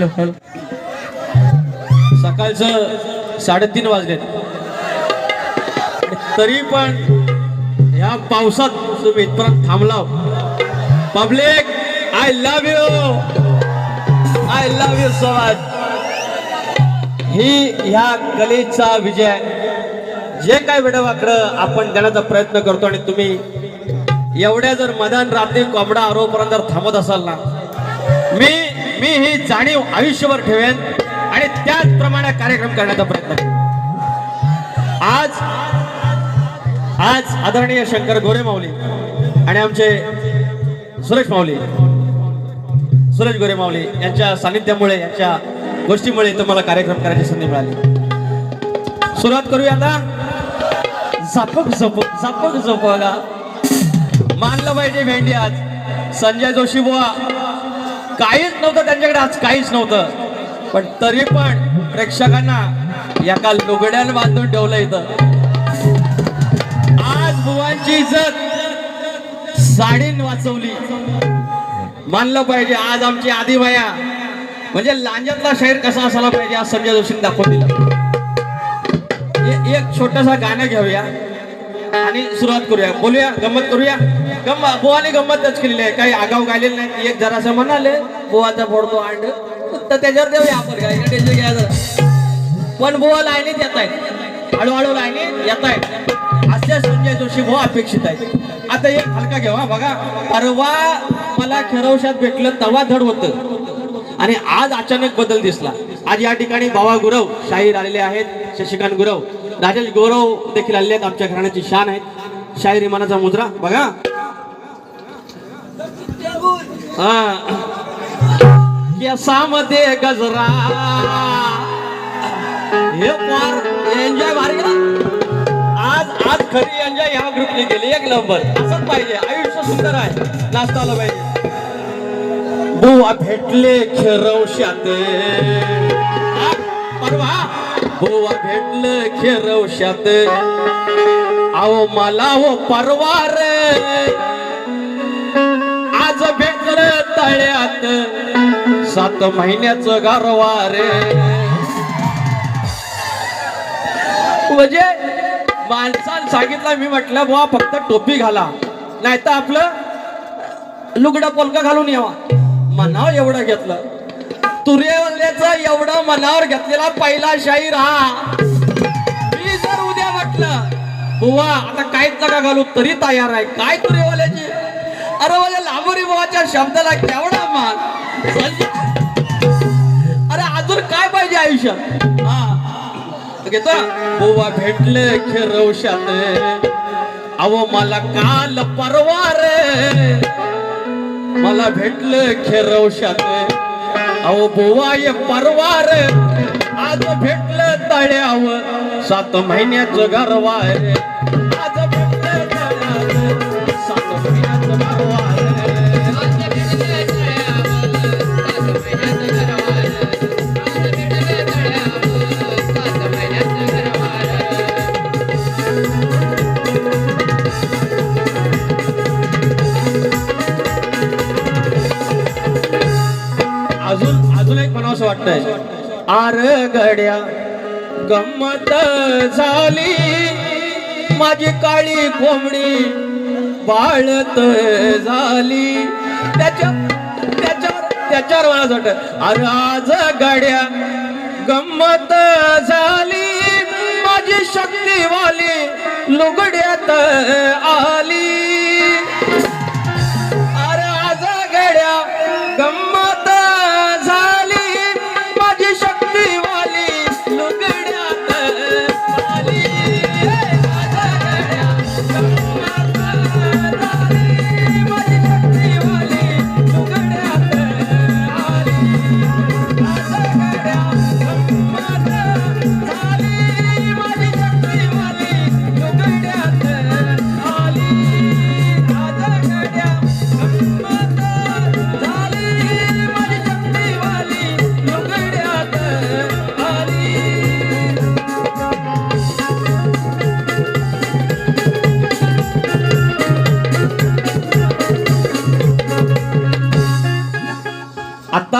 Hello hello सकाळचं साडेतीन वाजलेत. तरी पण या पावसात तुम्ही इथपर्यंत थांबला public I love you I love you so much ही ह्या कलेचा विजय. जे काय वेडवाकडं आपण देण्याचा प्रयत्न करतो आणि तुम्ही एवढ्या जर मदान रात्री कोंबडा आरोपर्यंत जर थांबत असाल ना मी मी ही जाणीव आयुष्यभर ठेवेन आणि त्याचप्रमाणे कार्यक्रम करण्याचा प्रयत्न करेन. आज आज आदरणीय शंकर गोरे माऊली आणि आमचे सुरेश माऊली सुरेश गोरे माऊली यांच्या सानिध्यामुळे यांच्या गोष्टीमुळे तुम्हाला कार्यक्रम करायची संधी मिळाली. सुरुवात करूया आता. झपक झपक झपक झपका मानलं पाहिजे भेंडी आज. संजय जोशी बुवा. काहीच नव्हतं त्यांच्याकडे आज काहीच नव्हतं. पण तरी पण प्रेक्षकांना एका लुगड्यान बांधून ठेवलं इथं. आज बुवांची इज्जत साडीन वाचवली. मानलं पाहिजे आज आमची आदिमाया म्हणजे लांजातला शाहीर कसा असायला पाहिजे आज संजय जोशीने दाखवून दिलं. एक छोटासा गाणं घेऊया. आणि सुरुवात करूया. बोलूया गंमत करूया. गंमत बुवाने गंमतच केलेली आहे. काही आगाव गायलेलं नाही. एक जरा असं म्हणाले बुवाचा फोडतो अंड. तर त्याच्यावर देऊया आपण काय टेन्शन घ्यायचं पण बुवा लाईनीत येत आहेत. हळूहळू लाईनीत येत आहेत. असे संजय जोशी बुवा अपेक्षित आहेत. आता एक हलका घेवा बघा. परवा मला खेरवशात भेटलं तवा धड होतं. आणि आज अचानक बदल दिसला. आज या ठिकाणी बाबा गुरव शाहीर आलेले आहेत. शशिकांत गुरव. राजेश गौरव देखील आलेले आहेत आमच्या घराण्याची शान आहेत. शाहीर इमानाचा मुद्रा. बघा. हा. केसामध्ये गजरा. हे फार एन्जॉय भारी आज आज खरी एन्जॉय ह्या ग्रुपने केली. एक नंबर असंच पाहिजे. आयुष्य सुंदर आहे. नाचता आलं पाहिजे. बुवा भेटले खेरवशात परवा होवा भेटले खेरवशात अहो मला हो परवार आज भेटलं तळ्यात. सात महिन्याचं गारवा रे. म्हणजे माणसानं सांगितलं मी म्हटलं बुवा फक्त टोपी घाला. नाही तर आपलं लुगडा पोलका घालून यावा. म्हणावं एवढं घेतलं. तुरेवल्याचा एवढं मनावर घेतलेला पहिला शाहीर हा. मी जर उद्या म्हटलं बुवा आता काहीच नका घालू तरी तयार आहे. काय तुरेवाल्याची अरे माझ्या लांबोरी बुवाच्या शब्दाला केवढा मान? अरे अजून काय पाहिजे आयुष्यात? हा. घेतो. बुवा भेटले खेरवशात अहो मला काल परवा रे. मला भेटलं खेरवशात अहो बुवा ये परवार. आज भेटलं तळ्यावर. सात महिन्याचं गरवार आर गड्या गंमत झाली. माझी काळी कोंबडी बाळत झाली. त्याच्या त्याच्यावर त्याच्यावर मला असं वाटत अरे आज गड्या गंमत झाली. माझी शक्तीवाली लुगड्यात आली.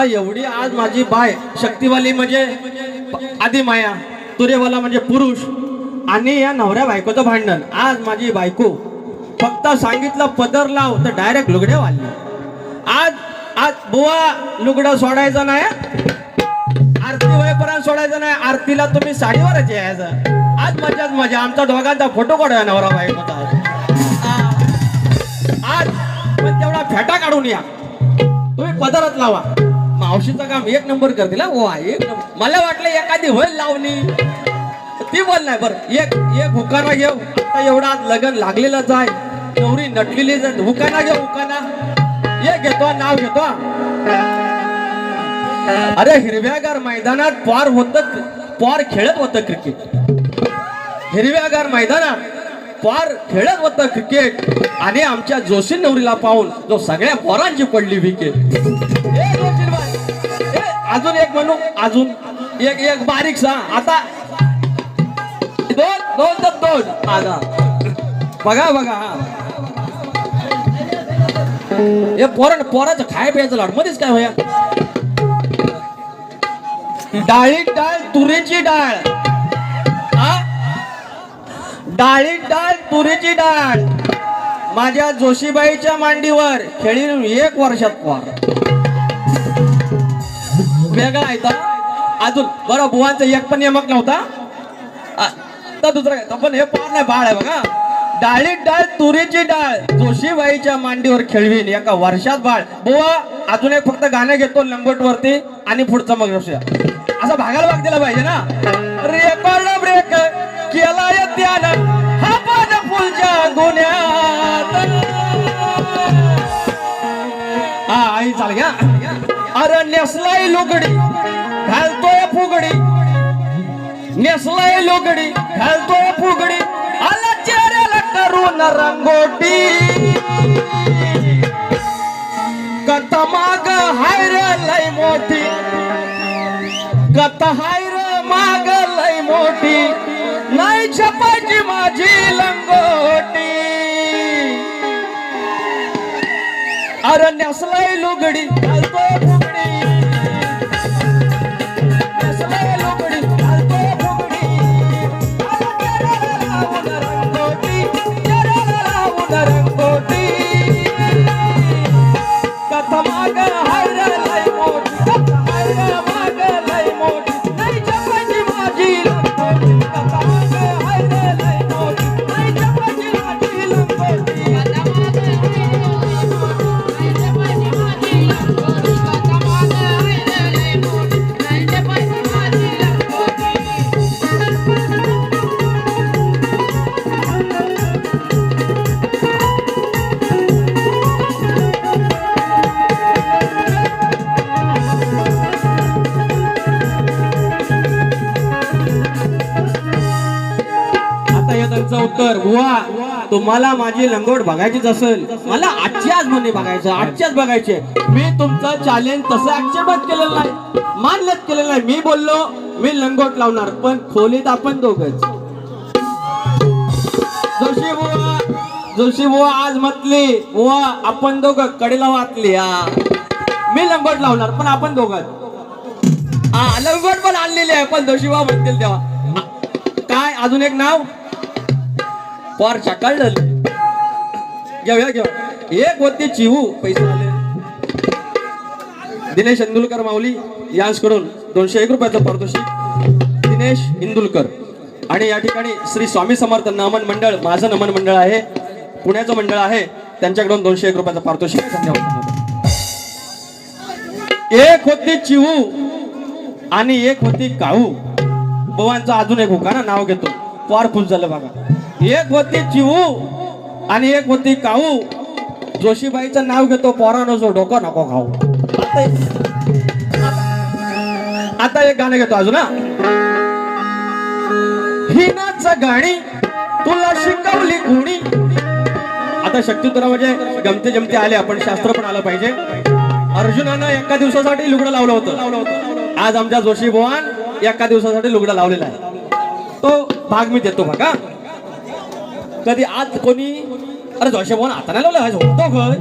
आता एवढी आज माझी बाय शक्तिवाली म्हणजे आधी माया तुरेवाला म्हणजे पुरुष आणि या नवऱ्या बायकोचं भांडण. आज माझी बायको फक्त सांगितलं पदर लाव तर डायरेक्ट लुगडे वाढले. आज आज बुवा लुगडं सोडायचं नाही आरती वयपर्यंत सोडायचं नाही आरतीला तुम्ही साडीवरच यायचं. आज मजाच मजा आमचा दोघांचा फोटो काढूया नवरा बायकोचा. आज पण तेवढा फेटा काढून या. तुम्ही पदरच लावा. मावशीचं काम एक नंबर करतील हा. वा एक नंबर. मला वाटलं एखादी होईल लावणी. ती बोल नाही बरं. एक एक हुकाना घेऊ. एवढा आज लगन लागलेलंच आहे. नवरी नटलेली आहे. हुकाना घेऊ हुकाना. एक घेतो नाव घेतो अरे हिरव्यागार मैदानात पार होत पार खेळत होतं क्रिकेट हिरव्यागार मैदानात पार खेळत होतं क्रिकेट आणि आमच्या जोशी नवरीला पाहून जो सगळ्या पोरांची पडली विकेट अजून एक म्हणू अजून. एक एक बारीक सा. आता दोन दोन तर दोन. आता. बघा बघा हा. हे पोरण पोराचं खाय प्यायचं लाड. मध्येच काय होया? डाळी डाळ तुरीची डाळ. हा? डाळ तुरीची डाळ. माझ्या जोशीबाईच्या मांडीवर खेळी एक वर्षात पोर. वेगळा आहे अजून बरं बुवांचा एक पण यमक नव्हता. तर दुसरं काय? पण हे पार नाही बाळ आहे बघा. डाळीत डाळ तुरीची डाळ. जोशीबाईच्या मांडीवर खेळवीन एका वर्षात बाळ. बुवा अजून एक फक्त गाणं घेतो लंगोट वरती आणि पुढचं मग असं भागायला भाग दिला पाहिजे ना? रेकॉर्ड ब्रेक केला त्यानं. हा पान फुलच्या गुन्ह्यात हा आई चाल घ्या. अरे नेसलाई लुगडी घालतोय फुगडी. नेसलाई लुगडी घालतोय फुगडी. आला चेहऱ्याला करून रंगोटी. कथा माग हायर लय मोठी. कथा हायर माग लय मोठी. नाही छपायची माझी लंगोटी. अरे नेसलाय लुगडी घालतोय तुम्हाला माझी लंगोट बघायचीच असेल. मला आजच्याच म्हणे बघायचं आजच्याच बघायचे. मी तुमचं चॅलेंज तसं ऍक्सेप्ट केलेलं नाही. मान्यच केलेलं नाही. मी बोललो मी लंगोट लावणार पण खोलीत आपण दोघच. जोशी बुवा जोशी बुवा आज म्हटली बुवा आपण दोघं कडेला वाचली हा. मी लंगोट लावणार पण आपण दोघं. हा लंगोट पण आणलेली आहे पण जोशी बुवा म्हणतील तेव्हा. काय अजून एक नाव? पार कळलं घेऊया घेऊ एक होती चिवू पैसे आले. दिनेश इंदुलकर माऊली यांकडून दोनशे एक रुपयाचं पारितोषिक. दिनेश इंदुलकर. आणि या ठिकाणी श्री स्वामी समर्थ नमन मंडळ माझं नमन मंडळ आहे पुण्याचं मंडळ आहे त्यांच्याकडून दोनशे एक रुपयाचं पारितोषिक एक होती चिवू आणि एक होती काऊ बुवांचं अजून एक हुकाना नाव घेतो. फार खुश झालं बघा. एक होती चिवू आणि एक होती काऊ. जोशीबाईचं नाव घेतो पोरानो जो डोकं नको खाऊ. आता एक गाणं घेतो अजून हा. हिनाच गाणी तुला शिकवली कुणी आता शक्तितुरा म्हणजे गमते जमते आले आपण शास्त्र पण आलं पाहिजे. अर्जुनानं एका दिवसासाठी लुगडं लावलं होतं. आज आमच्या जोशी भवान एका दिवसासाठी लुगडं लावलेला आहे. तो भाग मी देतो बघा. कधी आज कोणी अरे जोशे भवान आता नाही लावलं होतो खय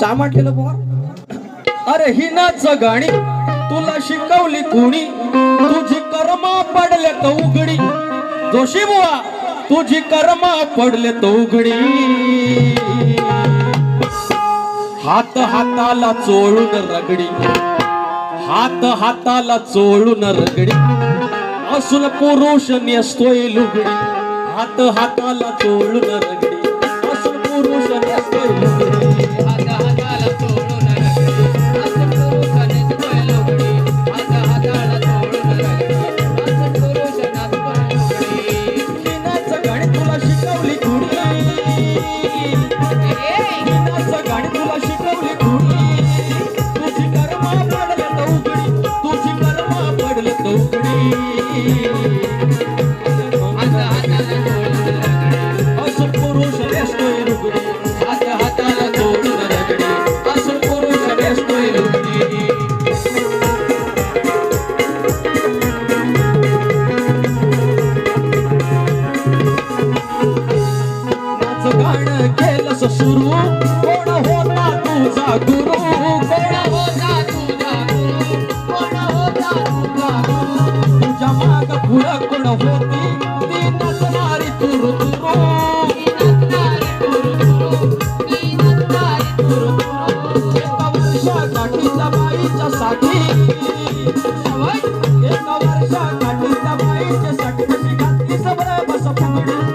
चामाटलेलं पोर. अरे ही नाच गाणी तुला शिकवली कुणी? तुझी कर्मा पडले तो उघडी. जोशी बुवा तुझी कर्मा पडले तो उघडी. हात हाताला चोळून रगडी. हात हाताला चोळून रगडी. असून पुरुष नेसतोय लुगडी. हात हाताला तोडून रगडी असून पुरुष नेसतोय लुगडी.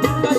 फुगडी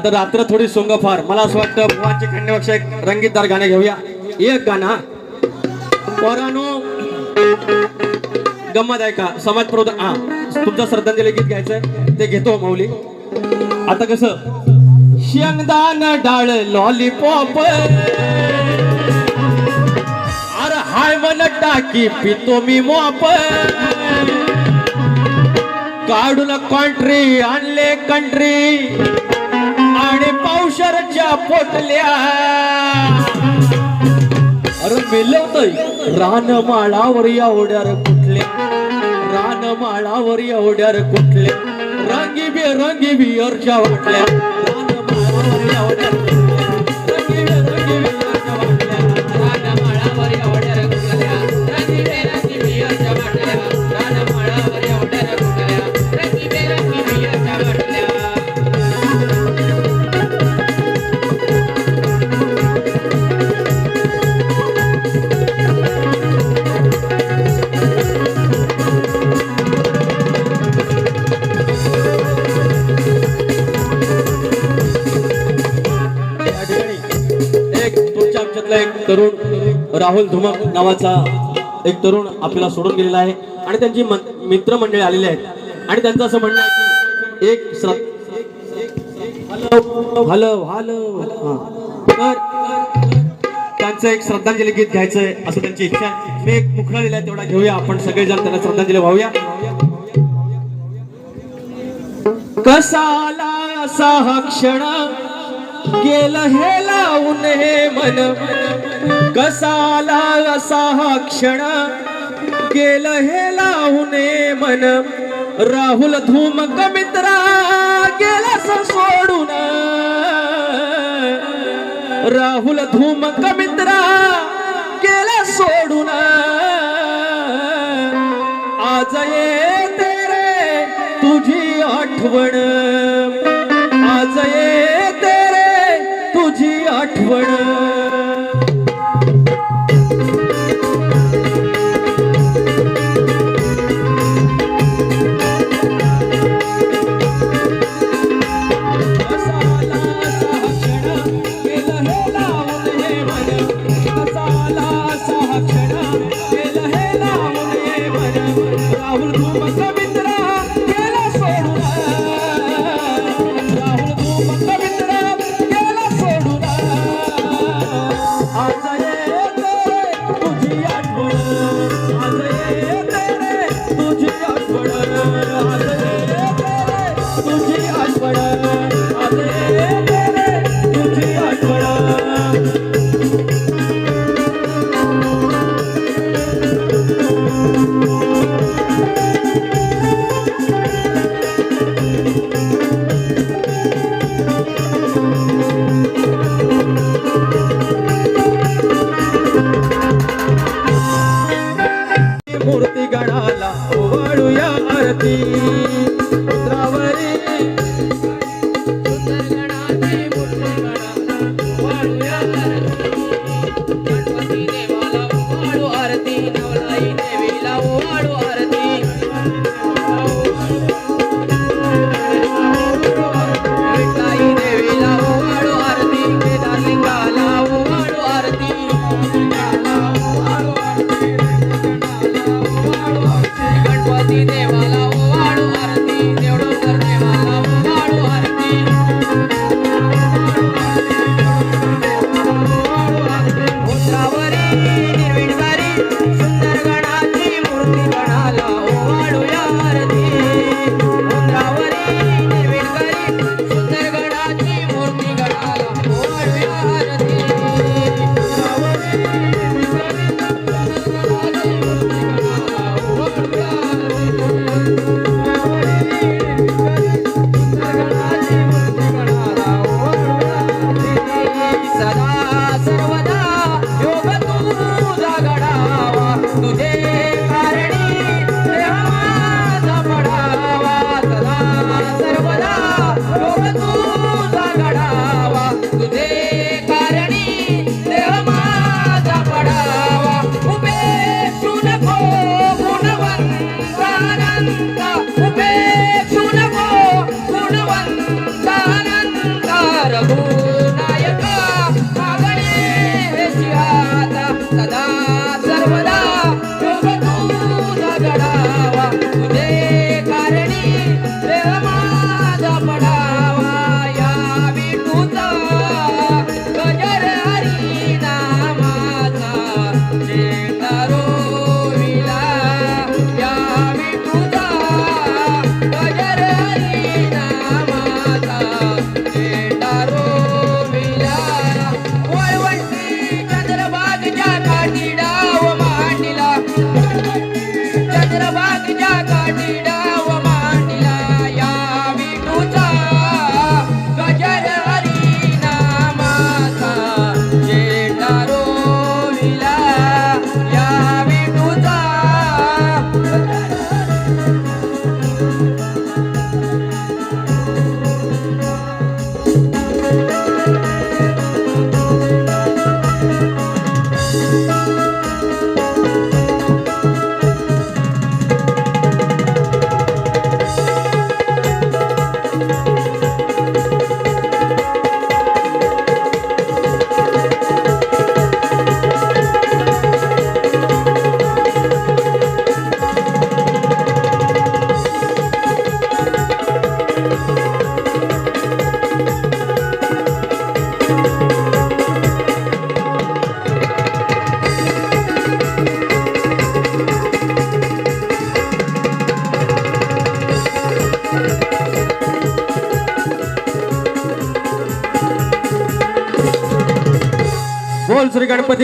आता रात्र थोडी सोंग फार मला असं वाटतं भुवाची खंडपेक्षा एक रंगीतदार गाणे घेऊया. एक गाणं पोरानो. गंमत आहे का? समाज प्रबोधन हा. तुमचं श्रद्धांजली गीत घ्यायचं ते घेतो माऊली. आता कसं? शेंगदान डाळ लॉलीपॉप अरे हाय मन टाकी पितो मी मोप. काढून कॉन्ट्री आणले कंट्री पावशरच्या पोटल्या. अरे मिलवतय रानमाळावर एवढ्यार कुठले? रानमाळावर एवढ्यार कुठले? रंगी बेरंगी बियरच्या वाटल्या. रानमाळावर एवढ्या राहुल धुमक नावाचा एक तरुण आपल्याला सोडून गेलेला आहे. आणि त्यांची मित्रमंडळी आलेली आहेत. आणि त्यांचं असं म्हणणं आहे की एक हॅलो हॅलो तर त्यांचं एक श्रद्धांजली गीत घ्यायचंय असं त्यांची इच्छा आहे. मी एक मुखडा दिलाय तेवढा घेऊया आपण. सगळेजण त्यांना श्रद्धांजली वाहूया. कसाला असा हा क्षण गेलं हे लावून हे मन. कसाला असा हा क्षण गेलं हे लावणे मन. राहुल धूमक मित्रा गेला सोडून. राहुल धूमक मित्रा गेला सोडून. आज येते रे तुझी आठवण.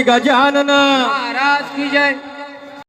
गजानन महाराज की जय।